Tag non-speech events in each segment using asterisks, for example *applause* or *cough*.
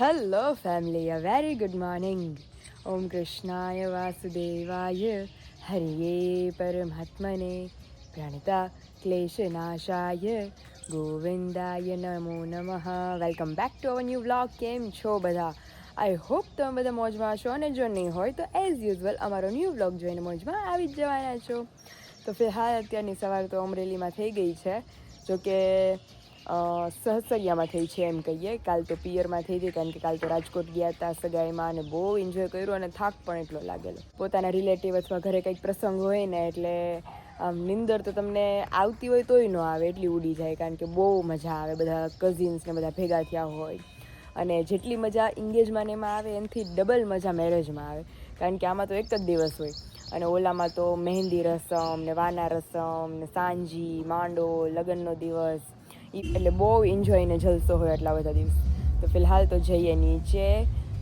Hello family a very good morning ઓમ કૃષ્ણાય વાસુદેવાય હરિયે પરમાત્મને પ્રણતા ક્લેશનાશાય ગોવિંદાય નમો નમઃ welcome back to our new vlog કેમ છો બધા આઈ હોપ તમે બધા મોજમાં છો અને જો નહીં હોય તો એઝ યુઝવલ અમારો ન્યૂ વ્લોગ જોઈને મોજમાં આવી જ જવાના છો. તો ફિલહાલ અત્યારની સવાર તો અમરેલીમાં થઈ ગઈ છે. જો કે અ, સહસરિયામાં થઈ છે એમ કહીએ. કાલ તો પિયરમાં થઈ હતી કારણ કે કાલ તો રાજકોટ ગયા હતા સગાઈમાં અને બહુ એન્જોય કર્યો અને થાક પણ એટલો લાગેલો. પોતાના રિલેટિવ અથવા ઘરે કંઈક પ્રસંગ હોય ને એટલે, આમ નિંદર તો તમને આવતી હોય તોય ન આવે, એટલી ઉડી જાય કારણ કે બહુ મજા આવે. બધા કઝિન્સ ને બધા ભેગા થયા હોય અને જેટલી મજા એન્ગેજમાં એમાં આવે એનાથી ડબલ મજા મેરેજમાં આવે. કારણ કે આમાં તો એક જ દિવસ હોય. અને ઓલામાં તો મહેંદી રસમ ને વાના રસમ ને સાંજી, માંડો, લગ્નનો દિવસ એટલે બહુ એન્જોય ને જલસો હોય એટલા બધા દિવસ. તો ફિલહાલ તો જઈએ નીચે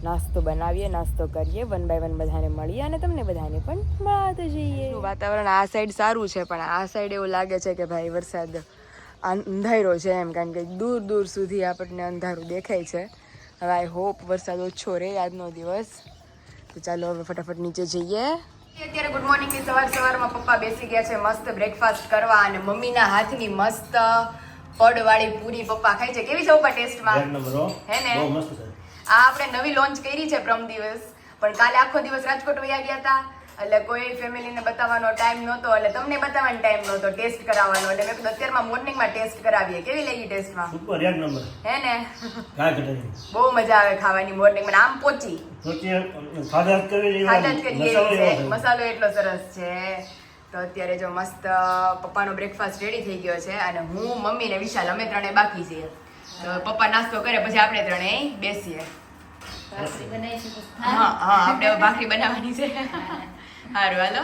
નાસ્તો બનાવીએ નાસ્તો કરીએ વન બાય વન બધાને મળીએ અને તમને બધાને પણ મળતા જઈએ. વાતાવરણ આ સાઈડ સારું છે પણ આ સાઈડ એવું લાગે છે કે ભાઈ વરસાદ અંધારો છે એમ કારણ કે દૂર દૂર સુધી આપણને અંધારું દેખાય છે. હવે આઈ હોપ વરસાદ ઓછો રહે આજનો દિવસ. તો ચાલો હવે ફટાફટ નીચે જઈએ. અત્યારે ગુડ મોર્નિંગ સવાર સવારમાં પપ્પા બેસી ગયા છે મસ્ત બ્રેકફાસ્ટ કરવા અને મમ્મીના હાથની મસ્ત પડવાળી પૂરી પપ્પા ખાય છે. કેવી છે પપ્પા ટેસ્ટમાં? હે. ને? આ આપણે નવી લોન્ચ કરી છે પ્રમ દિવસ. પણ કાલે આખો દિવસ રાજકોટ વયા ગયા હતા એટલે કોઈ ફેમિલીને બતાવવાનો ટાઈમ નહોતો. એટલે તમને બતાવવાનો ટાઈમ નહોતો ટેસ્ટ કરાવવાનો. એટલે મેં કીધું અત્યારમાં મોર્નિંગમાં ટેસ્ટ કરાવીએ. કેવી લાગી ટેસ્ટમાં સુપર એક નંબર. હે ને? બહુ મજા આવે ખાવાની મોર્નિંગમાં આમ પોચી. ખાધા જ. કરીએ. મસાલો એટલો સરસ છે. તો અત્યારે જો મસ્ત પપ્પાનો બ્રેકફાસ્ટ રેડી થઈ ગયો છે અને હું મમ્મી ને વિશાલ અમે ત્રણે બાકી છીએ. તો પપ્પા નાસ્તો કરે પછી આપણે ત્રણેય બેસીએ. હા હા આપણે હવે ભાખરી બનાવવાની છે. સારું હાલો.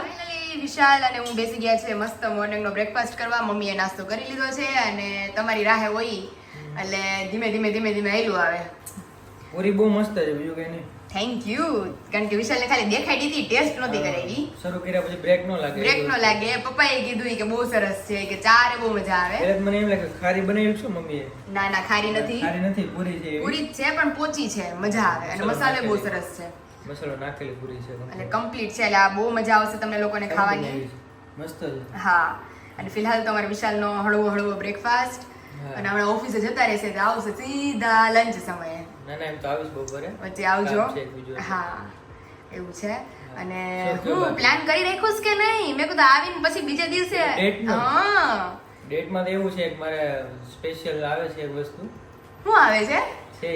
વિશાલ અને હું બેસી ગયા છે મસ્ત મોર્નિંગનો બ્રેકફાસ્ટ કરવા. મમ્મીએ નાસ્તો કરી લીધો છે અને તમારી રાહે હોય એટલે ધીમે ધીમે ધીમે ધીમે હેલું આવે. પૂરી બહુ મસ્ત છે બીજું કઈ નહીં. થેન્ક યુ કારણ કે વિશાલને ખાલી દેખાડી હતી ટેસ્ટ નહોતી કરાવી શરૂ કર્યા પછી બ્રેક નો લાગે બ્રેક નો લાગે. પપ્પાએ કીધું કે બહુ સરસ છે કે ચારે બહુ મજા આવે. એટલે મને એમ લાગે ખારી બનાવી છું મમ્મીએ? ના ના ખારી નથી. ખારી નથી પૂરી છે પૂરી છે પણ પોચી છે મજા આવે. અને મસાલો બહુ સરસ છે. મસાલો નાખેલી પૂરી છે એટલે કમ્પ્લીટ છે એટલે આ બહુ મજા આવશે તમને લોકોને ખાવાની. મસ્ત છે. હા. અને ફિલહાલ તો અમારે વિશાલનો હળવો હળવો બ્રેકફાસ્ટ અને હમણાં ઓફિસે જતા રહેશે તો આવશે સીધા લંચ સમયે. ના ના એમ તો આવીશ બપોરે. આવજો. હા એવું છે. અને હું પ્લાન કરી રાખ્યું કે નહીં? મેં કીધું આવીને પછી બીજા દિવસે. હા. ડેટમાં તો એવું છે કે મારે સ્પેશિયલ આવે છે એક વસ્તુ. શું આવે છે? છે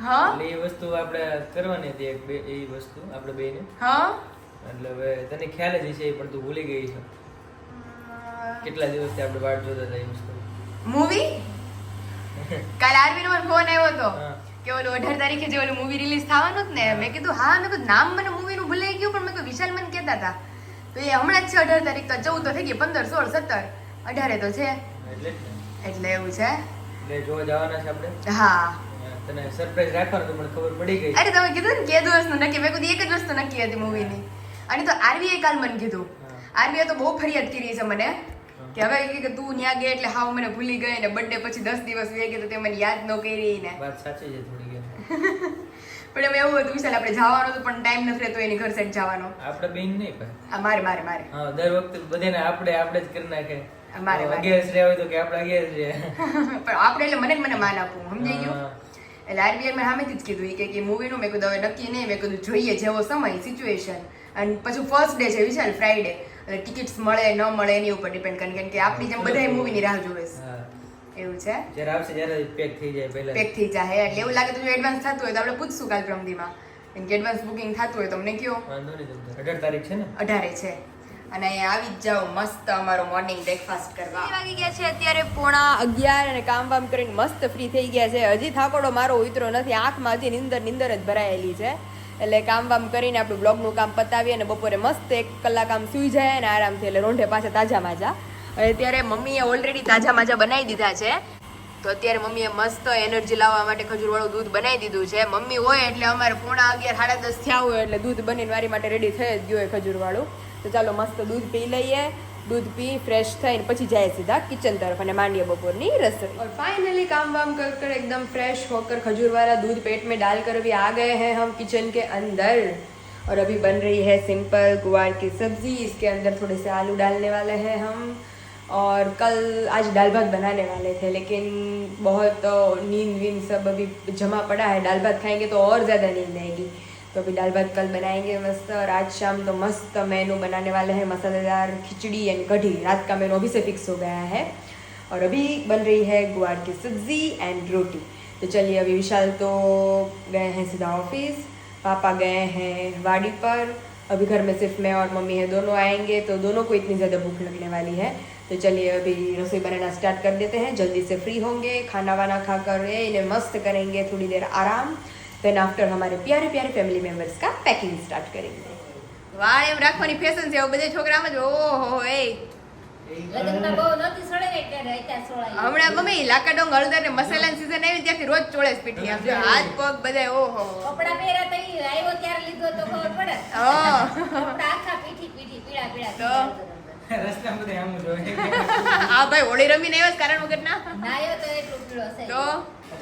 હા? એટલે એ વસ્તુ આપણે કરવાની હતી એક બે એ વસ્તુ આપણે બેને. હા? એટલે હવે તને ખ્યાલ જ છે પણ તું ભૂલી ગઈ છે. કેટલા દિવસથી આપણે વાટ જોતા હતા એ વસ્તુ મૂવી કાલે આરવી નો ફોન આવ્યો હતો. હા. કે ઓલું અઢાર તારીખે જે ઓલું મૂવી રિલીઝ થવાનું જ ને મેં કીધું હા મેં કીધું નામ મને મૂવીનું ભૂલાઈ ગયું પણ મેં કીધું વિશાલ મને કહેતા હતા. તો એ હમણાં જ છે અઢાર તારીખ તો ચૌદ તો થઈ ગઈ પંદર સોળ સત્તર અઢારે તો છે. એટલે એવું છે. જોવા જવાના છે આપણે? હા. તને સરપ્રાઈઝ રાખવાનું મને ખબર પડી ગઈ. અરે તમે કીધું ને કે દિવસનું નક્કી મેં કીધું એક જ વસ્તુ નક્કી હતી મૂવીની અને તો આરવીએ કાલ મને કીધું. આરવીએ તો બહુ ફરિયાદ કરી છે મને. કે હવે કે તું ન્યા ગઈ એટલે હાવ મને ભૂલી ગઈ ને બર્થડે પછી દસ દિવસ વે ગઈ તો તે મને યાદ ન કરી ને. વાત સાચી છે થોડી. *laughs* પણ એમ એવું હતું વિશાલ આપણે જવાનું હતું પણ ટાઈમ નથી રહેતો એની ઘર સાઈડ જવાનો. આપણે બેન નહીં પણ. આ મારે મારે મારે. હા દર વખતે બધાને આપણે આપણે જ કરી નાખે. અમારે મારે. અગિયારસ રહ્યા હોય તો કે આપણે અગિયારસ રહ્યા *laughs* પણ આપણે એટલે મને મને માન આપવું સમજાઈ ગયું. એટલે આરબીઆઈ મેં સામેથી જ કીધું કે મૂવીનું મેં કીધું હવે નક્કી નહીં મેં કીધું જોઈએ જેવો સમય સિચ્યુએશન અને પછી ફર્સ્ટ ડે છે વિશાલ ફ્રાઈડે એટલે ટિકિટ્સ મળે ન મળે એની ઉપર ડિપેન્ડ કરે. કેમ કે આપણી જેમ બધાય મૂવીની રાહ જોવે છે. એવું છે? જ્યારે આવશે ત્યારે પેક થઈ જાય પહેલા પેક થઈ જાય એટલે એવું લાગે તો જો એડવાન્સ થતું હોય તો આપણે પૂછશું કાલ પ્રમદીમાં. કેમ કે એડવાન્સ બુકિંગ થતું હોય તો અમને કયો. વાંધો નહીં અઢાર તારીખ છે ને? અઢારે છે. અને અહીંયા આવી જ જાઓ મસ્ત અમારો મોર્નિંગ બ્રેકફાસ્ટ કરવા. વાગી ગયા છે અત્યારે પોણા અગિયાર અને કામ વામ કરીને મસ્ત ફ્રી થઈ ગયા છે. હજી થાકોડો મારો ઉતરો નથી. આંખમાં હજી નિંદર નિંદર જ ભરાયેલી છે. એટલે કામ વામ કરીને આપણું બ્લોગનું કામ પતાવીએ અને બપોરે મસ્ત એક કલાક આમ સૂઈ જાય અને આરામથી એટલે રોંઢે પાસે તાજા માજા. હવે અત્યારે મમ્મીએ ઓલરેડી તાજા માજા બનાવી દીધા છે. તો અત્યારે મમ્મીએ મસ્ત એનર્જી લાવવા માટે ખજૂરવાળું દૂધ બનાવી દીધું છે. મમ્મી હોય એટલે અમારે પોણા અગિયાર, સાડા દસ થયા હોય એટલે દૂધ બનીને મારી માટે રેડી થઈ જ ગયું હોય ખજૂરવાળું. તો ચાલો મસ્ત દૂધ પી લઈએ. દૂધ પી ફ્રેશ થઈને પછી જાય સીધા કિચન તરફ અને માંડીએ બપોરની રસોઈ और फाइनली काम वाम कर कर एकदम फ्रेश होकर खजूर वाला दूध पेट में डालकर अभी आ गए हैं हम किचन के अंदर और अभी बन रही है सिंपल गुवार की सब्जी इसके अंदर थोड़े से आलू डालने वाले हैं हम और कल आज दाल भात बनाने वाले थे लेकिन बहुत अ, नींद वींद सब अभी जमा पड़ा है दाल भात खाएंगे तो और ज़्यादा नींद आएगी तो अभी दाल भात कल बनाएँगे मस्त और आज शाम तो मस्त मेनू बनाने वाले हैं मसालेदार खिचड़ी एंड कढ़ी। रात का मेनू अभी से फिक्स हो गया है और अभी बन रही है गुआर की सब्ज़ी एंड रोटी। तो चलिए अभी विशाल तो गए हैं सीधा ऑफ़िस पापा गए हैं वाड़ी पर। अभी घर में सिर्फ़ मैं और मम्मी है, दोनों आएँगे तो दोनों को इतनी ज़्यादा भूख लगने वाली है। तो चलिए अभी रसोई बनाना स्टार्ट कर देते हैं। जल्दी से फ्री होंगे खाना वाना खा कर इन्हें मस्त करेंगे, थोड़ी देर आराम। देन आफ्टर हमारे प्यारे प्यारे फैमिली मेम्बर्स का पैकिंग स्टार्ट करेंगे વાળ એમ રાખવાની ફેશન છે એવું બધા છોકરામાં જ ઓહો એ લગ્નમાં બહુ નહોતી સળે ને એટલે રહેતા સોળાઈ. હમણાં મમ્મી લાકાડોંગ હળદર ને મસાલાની સીઝન આવી ત્યારથી રોજ ચોળે જ પીઠી આમ જો હાથ પગ બધા ઓહો કપડાં પહેર્યા તો ઈ આવ્યો ત્યારે લીધો તો ખબર પડે હા. કપડાં આખા પીઠી પીઠી પીળા પીળા તો? પીળા *laughs* રસ્તા બધે આમ જ હોય આ ભાઈ હોળી રમીને આવ્યો છે કારણ વગર ના નાયો તો એટલું પીળો છે તો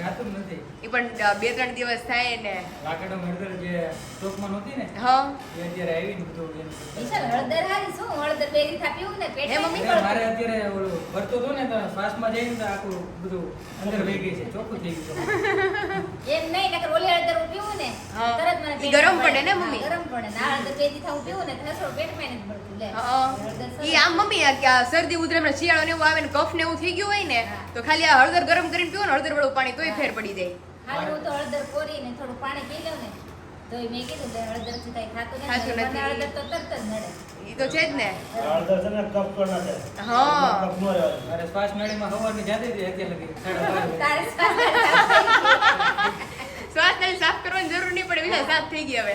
જાતું નથી. એ પણ બે ત્રણ દિવસ થાય ને. લાકડો હળદર જે સ્ટોકમાં નહોતી ને હા. એ અત્યારે આવી ને બધું વિશાલ હળદર હારી શું? હળદર બે થા પીવું ને પેટ? હે મમ્મી? મારે અત્યારે ઓલું ભરતો તો ને તો શ્વાસમાં જઈને તો આખું બધું અંદર વહી ગઈ છે ચોખ્ખું થઈ ગયું એમ નહીં નકર ઓલી હળદર પીવું ને તરત મને ઈ ગરમ પડે ને મમ્મી? ગરમ પડે. ના હળદર બે થા પીવું ને તો પેટ પેટમાં નથી ભરતું લે. હળદર ઈ આમ મમ્મી આ કે શરદી ઉધરસ શિયાળો ને એવું આવે ને કફ ને એવું થઈ ગયું હોય ને તો ખાલી આ હળદર ગરમ કરીને પીવો ને હળદર વાળું પાણી તોય ફેર પડી જાય. હાલ હું તો હળદર કોરીને થોડું પાણી પી લઉં ને. તો મેં કીધું કે હળદરથી કાંઈ થાતું નથી. હળદર તો તરત જ નડે. ઈ તો છે જ ને. હળદર છે ને કપ પર ના હા. કપ નો રહેવાય. અરે શ્વાસ મેળીમાં સવારની જાતી હતી અત્યારે લગી. તારે શ્વાસ શ્વાસ નળી સાફ કરવાની જરૂર નહીં પડે વિશાલ સાફ થઈ ગઈ હવે.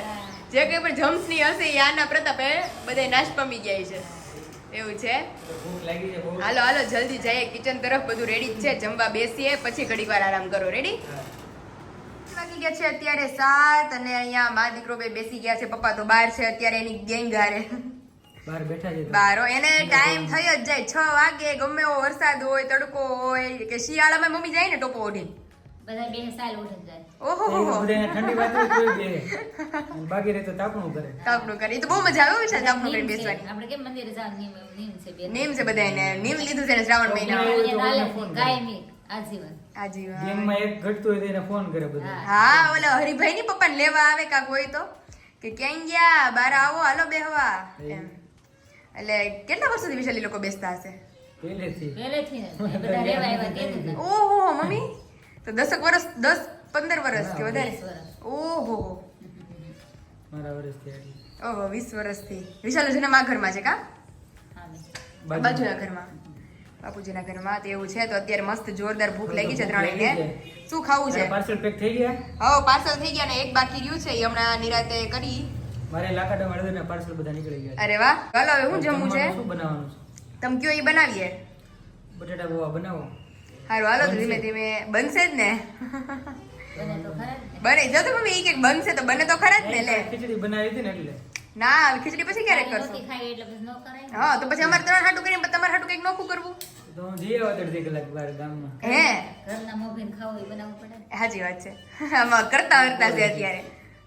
જે કંઈ પણ જમ્સની હશે એ આના પ્રતાપે બધા નાશ પામી ગયા છે. એવું છે? હાલો હાલો જલ્દી જઈએ. કિચન તરફ બધું રેડી જ છે. જમવા બેસીએ પછી ઘડીક વાર આરામ કરો. રેડી. વાગી ગયા છે અત્યારે સાત અને અહીંયા મા દીકરો બે બેસી ગયા છે. પપ્પા તો બહાર છે અત્યારે એની ગેંગ હારે. બહાર બેઠા છે બારો. એને ટાઈમ થઈ જ જાય. છ વાગે ગમે એવો વરસાદ હોય તડકો હોય કે શિયાળામાં મમ્મી જાય ને ટોપો ઓઢી બધા બે સાલ ઉઠી જાય. ઓહો એ તો બધાને ઠંડી વાત બે બાકી રહે તો તાપણું કરે. તાપનું કરે. તો બહુ મજા આવે છે તાપનું કરી બેસવાની. આપણે કેમ મંદિરે જવાનું? નીમ નીમ છે બે. નીમ છે બધાને નીમ લીધું છે શ્રાવણ મહિનામાં અહીંયા હાલે છે, ફોન કરે. કાયમી આજીવન. આજીવન. ગેંગમાં એક ઘટતું હોય તો ફોન કરે બધા. હા. ઓલા હરિભાઈ ની પપ્પા લેવા આવે કાક હોય તો. કે ક્યાં ગયા? બાર આવો હાલો બેહવા. એટલે કેટલા વર્ષોથી વિશાલ લોકો બેસતા હશે? પહેલેથી. પહેલેથી બધા રહેવા આવ્યા ઓહો મમ્મી. તો દસક વર્ષ દસ પંદર વર્ષ કે વધારે? વીસ વર્ષ. ઓહો. મારા વર્ષથી ઓહો વીસ વર્ષથી વિશાલ જન્મ આ ઘરમાં છે કા. બાજુના ઘરમાં. બાપુજીના ઘરમાં તો એવું છે તો અત્યારે મસ્ત જોરદાર ભૂખ લાગી છે ત્રણેયને. શું ખાવું છે? પાર્સલ પેક થઈ ગયા? હા પાર્સલ થઈ ગયા ને એક બાકી રહ્યું છે એ હમણાં નિરાતે કરી. મારે લાકડા મળે ને પાર્સલ બધા નીકળી ગયા અરે વાહ. ચાલો હવે હું જમવું છે? શું બનાવવાનું છે? તમે કયો એ બનાવીએ? બટાટા બોવા બનાવો. સારું હાલો તો ધીમે ધીમે બનશે જ ને. બને જ ને. બને જો તો મમ્મી કે બનશે તો બને તો ખરા જ ને લે. ખીચડી બનાવી હતી ને એટલે. ના ખીચડી પછી ક્યારેક કરશો? કરશું એટલે પછી ન કરાય હા તો પછી અમારે ત્રણ હાટું કરીને તમારે હાટું કંઈક નોખું કરવું. તો હું જઈ આવ્યો અડધી કલાક બહાર ગામમાં. હે? ઘરના મોભીને ખાવું એ બનાવવું પડે. ને. સાચી વાત છે. આમાં કરતા કરતા છે અત્યારે.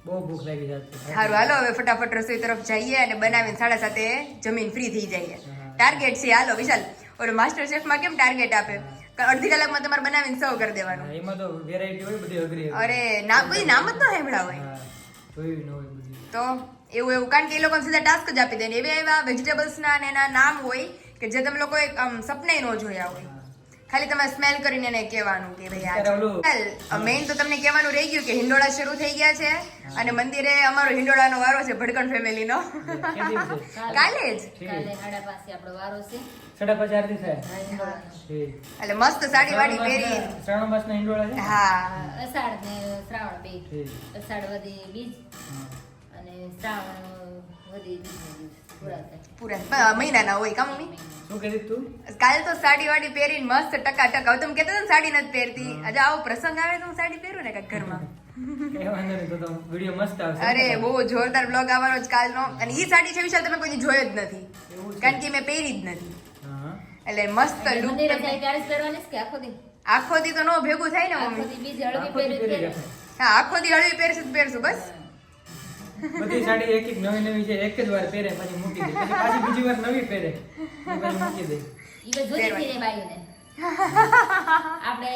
બહુ ભૂખ લાગી જતી. સારું હાલો હવે ફટાફટ રસોઈ તરફ જઈએ અને બનાવીને સાડા સાતે જમીન ફ્રી થઈ જઈએ ટાર્ગેટ છે હાલો વિશાલ. ઓલો માસ્ટર શેફમાં કેમ ટાર્ગેટ આપે? અડધી કલાકમાં તમારે બનાવીને સર્વ કરી દેવાનું. એમાં તો વેરાયટી હોય બધી અઘરી. અરે ના કોઈ નામ જ ન હેમડા હોય. તો એવું એવું. કારણ કે એ લોકોને સીધા ટાસ્ક જ આપી દે ને એવા એવા વેજીટેબલ્સના ને એના નામ હોય કે જે તમે લોકો આમ સપને ન જોયા હોય. ખાલી તમારે સ્મેલ કરીને એને કહેવાનું કે ભાઈ મેઇન તો તમને કહેવાનું રહી ગયું કે હિંડોળા શરૂ થઈ ગયા છે અને મંદિરે અમારો હિંડોળાનો વારો છે ભડકણ ફેમિલીનો. કાલે. જ. એટલે મસ્ત સાડી વાડી પહેરી? હા. અષાઢ ને શ્રાવણ બે અષાઢ વધી બીજ. અને શ્રાવણ પૂરા મહિનાના હોય કા મમ્મી શું કહેતી તું? કાલે તો સાડી વાડી પહેરીને મસ્ત ટકા ટકા. તમે કહેતા ને સાડી નથી પહેરતી. આજે આવો પ્રસંગ આવે તો હું સાડી પહેરું ને કાંઈક ઘરમાં. *laughs* એ વાંધો નહીં તો તો વીડિયો મસ્ત આવશે. અરે બહુ જોરદાર બ્લોગ આવવાનો જ કાલનો. અને એ સાડી છે વિશાલ તમે કોઈ જોયો જ નથી. કારણ કે મેં પહેરી જ નથી. એટલે મસ્ત આખો દી? તો નો ભેગું થાય ને મમ્મી. હા આખો દી હળવી પહેરશું પહેરશું બસ. બધી સાડી એક એક નવી નવી છે એક જ વાર પહેરે પછી મૂકી દે. પછી પાછી બીજી વાર નવી પહેરે પછી મૂકી દે. ઈ તો જૂની પહેરવાની. થઈ આપણે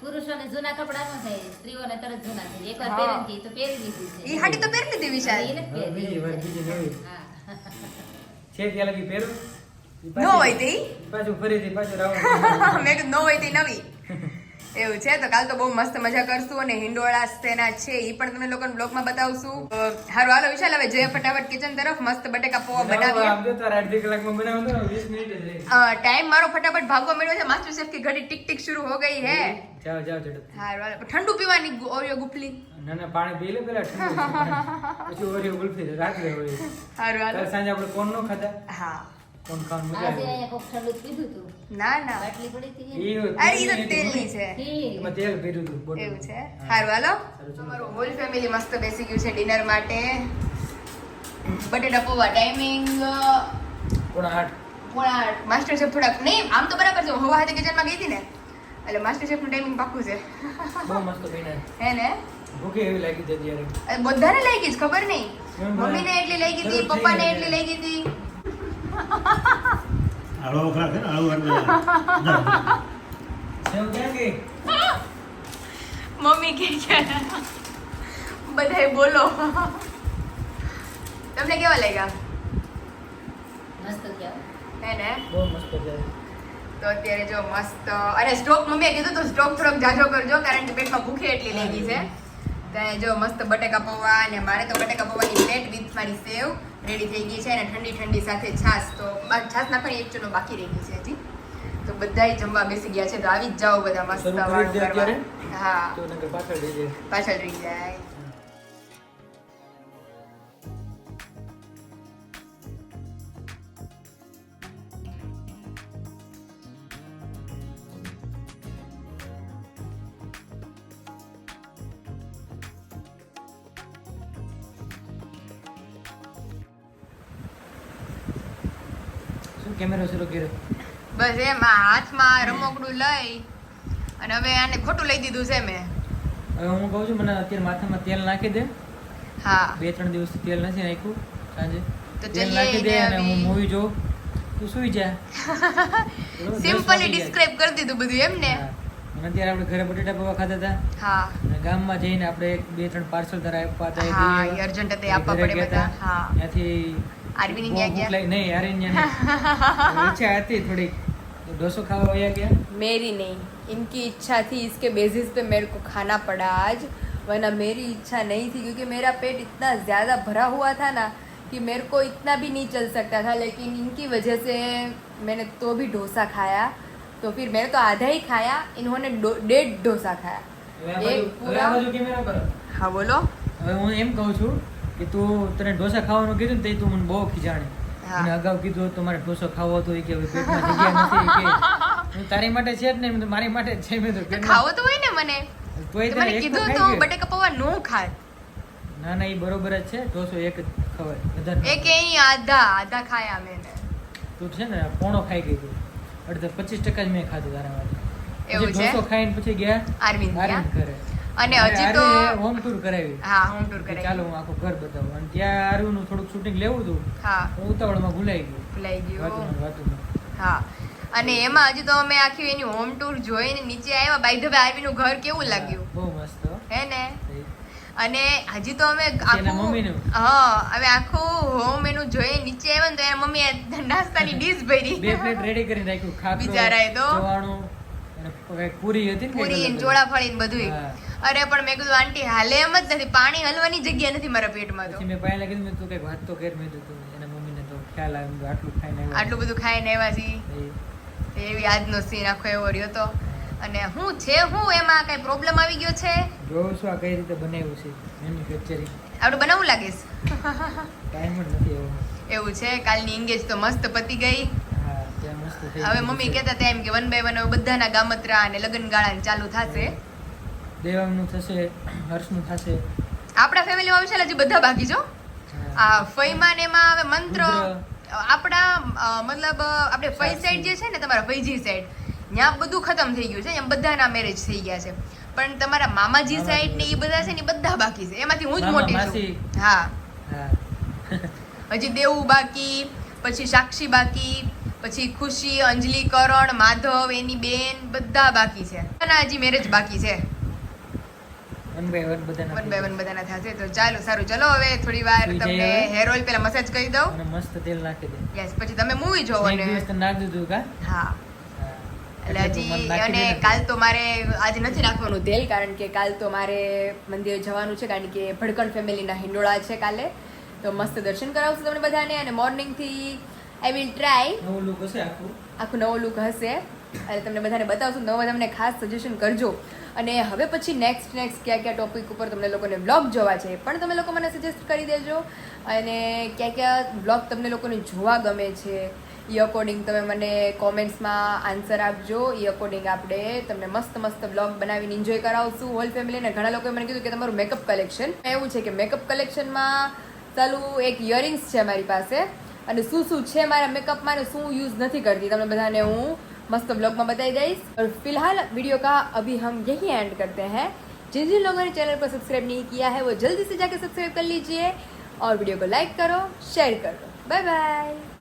પુરુષોને જૂના કપડા ન થાય સ્ત્રીઓને તરત જૂના થઈ જાય એકવાર હા. તો પહેરી લીધી છે. ઈ હાડી તો પહેરી લીધી વિશાલ. ઈ બીજી વાર બીજી નવી. છે ત્યાં લગી પહેરું? નો હોય તે પાછું ફરીથી પાછું રાઉન્ડ *laughs* મેં નો હોય તે નવી. એવું છે? તો કાલ તો બહુ મસ્ત મજા કરશું અને હિંડોળા તેના છે એ પણ તમને લોકોને બ્લોગમાં બતાવશું. હારું હાલો વિશાલ હવે જોઈએ ફટાફટ કિચન તરફ મસ્ત બટેકા પૌવા બનાવીએ. ટાઈમ મારો ફટાફટ ભાગવા મળ્યો છે. માસ્ટર શેફ ઘડી ટીક ટીક શરૂ હો ગઈ હે. જાઓ જાઓ હારું ઠંડુ પીવાની ઓરિયો ગુફલી. ના ના પાણી પી લે પેલા ઠંડુ. *laughs* પછી ઓરિયો ગુફલી રાખ લે હારું હાલો. સાંજે આપણે કોણ નો ખાતા હા. કોણ ખાવાનું મજા આજે કોક ઠંડુ પીધું તું. ના ના. બાટલી પડી હતી અરે ઈ તો તેલની તેલની છે એમાં તેલ પીર્યું હતું બોટલ. એવું છે? હારું હાલો. અમારું હોલ ફેમિલી મસ્ત બેસી ગયું છે ડિનર માટે. બટેટા પૌવા ટાઈમિંગ. પોણા આઠ. પોણા આઠ. માસ્ટર શેફ થોડાક નહીં આમ તો બરાબર છે. હવા હાથે કિચનમાં ગઈ હતી ને? એટલે માસ્ટર શેફનું ટાઈમિંગ પાક્કું છે. બહુ મસ્ત બન્યા. *laughs* હે ને? ભૂખી એવી લાગી હતી ત્યારે બધાને લઈ ગઈ ખબર નહીં? મમ્મી ને મમ્મીને એટલી લઈ ગઈ હતી પપ્પાને એટલી લઈ ગઈ હતી. આળો વખરા છે ને આળો વખરા સેવ ક્યાં ગઈ? મમ્મી કે છે બધાય બોલો. તમને કેવા લાગ્યા? મસ્ત કેવા હે ને? બહુ મસ્ત છે તો અત્યારે જો મસ્ત અને સ્ટોક મમ્મીએ કીધું તો સ્ટોક થોડોક જાજો કરજો કારણ કે પેટમાં ભૂખે એટલી લાગી છે. તો અહીંયા જો મસ્ત બટેકા પૌવા અને મારે તો બટેકા પૌવાની પ્લેટ વિથ મારી સેવ રેડી થઈ ગઈ છે અને ઠંડી ઠંડી સાથે છાશ. તો છાશ નાખવાની એક ચૂનો બાકી રહી ગઈ છે હજી. તો બધાય જમવા બેસી ગયા છે. તો આવી જ જાઓ બધા મસ્ત? હા. પાછળ રહી જાય. કેમેરો શરૂ કર્યો. બસ એમાં હાથમાં રમકડું લઈ અને હવે આને ખોટું લઈ દીધું છે મેં. હવે હું કહું છું મને અત્યારે માથામાં તેલ નાખી દે. હા. બે ત્રણ દિવસથી તેલ નથી નાખ્યું સાંજે. તો તેલ નાખી દે અને હું. મૂવી જોઉં. તું સુઈ જા? *laughs* સિમ્પલી ડિસ્ક્રાઇબ કરી દીધું બધું એમ ને અને અત્યારે આપણે ઘરે બટેટા પૌવા ખાતા હતા. હા. અને ગામમાં જઈને આપણે એક બે ત્રણ પાર્સલ તારા આપ્યા હતા એ હા દઈએ. એ અર્જન્ટ તે ઘરે આપવા પડે ગયા બધા હતા. હા ત્યાંથી આરવીની બહુ ત્યાં ભૂખ ગયા લાગી- નહીં આર્યન *laughs* ઈચ્છા હતી થોડીક તો ઢોસો ખાવા વયા ગયા मेरी नहीं इनकी इच्छा थी इसके बेसिस पे मेरे को खाना पड़ा आज वरना मेरी इच्छा नहीं थी क्योंकि मेरा पेट इतना ज़्यादा भरा हुआ था ना कि मेरे को इतना भी नहीं चल सकता था लेकिन इनकी वजह से मैंने तो भी डोसा खाया तो फिर मैंने तो आधा ही खाया इन्होंने डो- डेढ़ डोसा खाया હા બોલો. હવે હું એમ કહું છું કે તું તને ઢોસા ખાવાનું કીધું ને તે તું મને બહુ ખીજાણે. અને અગાઉ કીધું તો મારે ઢોસો ખાવો હતો એ કે હવે પેટમાં જગ્યા નથી કે. તારી માટે છે જ નહીં મારી માટે છે મેં તો ખાવો તો હોય ને મને. તોય મને કીધું તો બટેકા પૌવા નો ખાય. ના ના એ બરોબર જ છે ઢોસો એક જ ખવાય બધા એક એ આધા આધા ખાયા મેં. તું છે ને પોણો ખાઈ ગઈ તું. અડધા પચીસ ટકા જ મેં ખાધું તારા માટે. એવું છે? ખાઈને પછી ગયા આરવિંદ ગયા? અને હજી તો હોમ ટૂર કરાવી. હા હોમ ટૂર કરાવી. ચાલો હું આખું ઘર બતાવું. અને ત્યાં આરવીનું થોડુંક શૂટિંગ લેવું હતું. હા. હું ઉતાવળમાં ભૂલાઈ ગયું. ભૂલાઈ ગયું. વાતુમાં ને વાતુમાં. હા. અને એમાં હજી તો અમે આખી એની હોમ ટૂર જોઈને નીચે આવ્યા. બાય ધ વે આરવીનું ઘર કેવું લાગ્યું? બહુ મસ્ત. હે ને? અને હજી તો અમે આખું? હા હવે આખું હોમ એનું જોઈ નીચે આવ્યા ને તો એના મમ્મીએ નાસ્તાની ડીશ ભરી. બે પ્લેટ રેડી કરીને રાખ્યું ખાખરો બિચારાએ તો. પૂરી હતી પૂરી જોડા ફળી બધું અરે પણ મેં કીધું આંટી હાલે એમ જ નથી. પાણી હલવાની જગ્યા નથી મારા પેટમાં તો. મેં પહેલા કીધું તું કઈ વાત તો કર. મેં કીધું એના મમ્મીને તો ખ્યાલ આવે. આટલું ખાઈને આટલું બધું ખાઈને આવ્યા છીએ એવી આજનો સીન આખો એવો રહ્યો તો. અને હું છે હું એમાં કઈ પ્રોબ્લેમ આવી ગયો છે? જોઉં છું આ કઈ રીતે બનાવ્યું છે મેન્યુફેક્ચરિંગ આપણે બનાવવું લાગીશ ટાઈમ *laughs* જ નથી એવો. એવું છે કાલની એંગેજ તો મસ્ત પતી ગઈ. હવે મમ્મી કહેતા હતા એમ કે વન બાય વન હવે બધાના ગામત્રા અને લગ્ન ગાળા ચાલુ થશે. દેવાંગનું થશે હર્ષનું થશે. આપણા ફેમિલીમાં વિશાલ હજી બધા બાકી જો આ ફઈમાં ને એમાં હવે મંત્ર. આપણા મતલબ આપણે ફઈ સાઈડ જે છે ને તમારા ફૈજી સાઈડ ત્યાં બધું ખતમ થઈ ગયું છે એમ બધાના મેરેજ થઈ ગયા છે. પણ તમારા મામાજી સાઈડ ને એ બધા છે ને બધા બાકી છે. એમાંથી હું જ મોટી છું. હા. હા. હજી દેવું બાકી પછી સાક્ષી બાકી પછી ખુશી અંજલિ કરણ માધવ એની બેન બધા બાકી છે. અને હજી મેરેજ બાકી છે. વન બાય વન બધાના થશે તો ચાલો સારું ચલો હવે થોડી વાર તમને હેર ઓઇલ પેલા મસાજ કરી દઉં. અને મસ્ત તેલ નાખી દે. યસ પછી તમે મૂવી જોવો ને. નાખ દીધું કા? હા. એટલે હજી અને કાલ તો મારે આજે નથી નાખવાનું તેલ કારણ કે કાલ તો મારે મંદિરે જવાનું છે કારણ કે ભડકણ ફેમિલીના હિંડોળા છે કાલે. તો મસ્ત દર્શન કરાવશું તમને બધાને અને મોર્નિંગથી આઈ વિલ ટ્રાય નવો લુક હશે આખું? આખું નવો લુક હશે. અને તમને બધાને બતાવશું નવો તમને ખાસ સજેશન કરજો. અને હવે પછી નેક્સ્ટ નેક્સ્ટ કયા કયા ટોપિક ઉપર તમને લોકોને બ્લોગ જોવા છે પણ તમે લોકો મને સજેસ્ટ કરી દેજો. અને કયા કયા બ્લોગ તમને લોકોને જોવા ગમે છે એ અકોર્ડિંગ તમે મને કોમેન્ટ્સમાં આન્સર આપજો. એ અકોર્ડિંગ આપણે તમને મસ્ત મસ્ત બ્લોગ બનાવીને એન્જોય કરાવશું હોલ ફેમિલીને ઘણા લોકોએ મને કીધું કે તમારું મેકઅપ કલેક્શન એવું છે કે મેકઅપ કલેક્શનમાં ચાલુ એક ઇયરિંગ્સ છે મારી પાસે. અને શું શું છે મારા મેકઅપમાં અને શું યુઝ નથી કરતી તમને બધાને હું मस्त ब्लॉग में बताई दईस और फिलहाल वीडियो का अभी हम यही एंड करते हैं जिन जिन लोगों ने चैनल पर सब्सक्राइब नहीं किया है वो जल्दी से जाकर सब्सक्राइब कर लीजिए और वीडियो को लाइक करो शेयर करो बाय बाय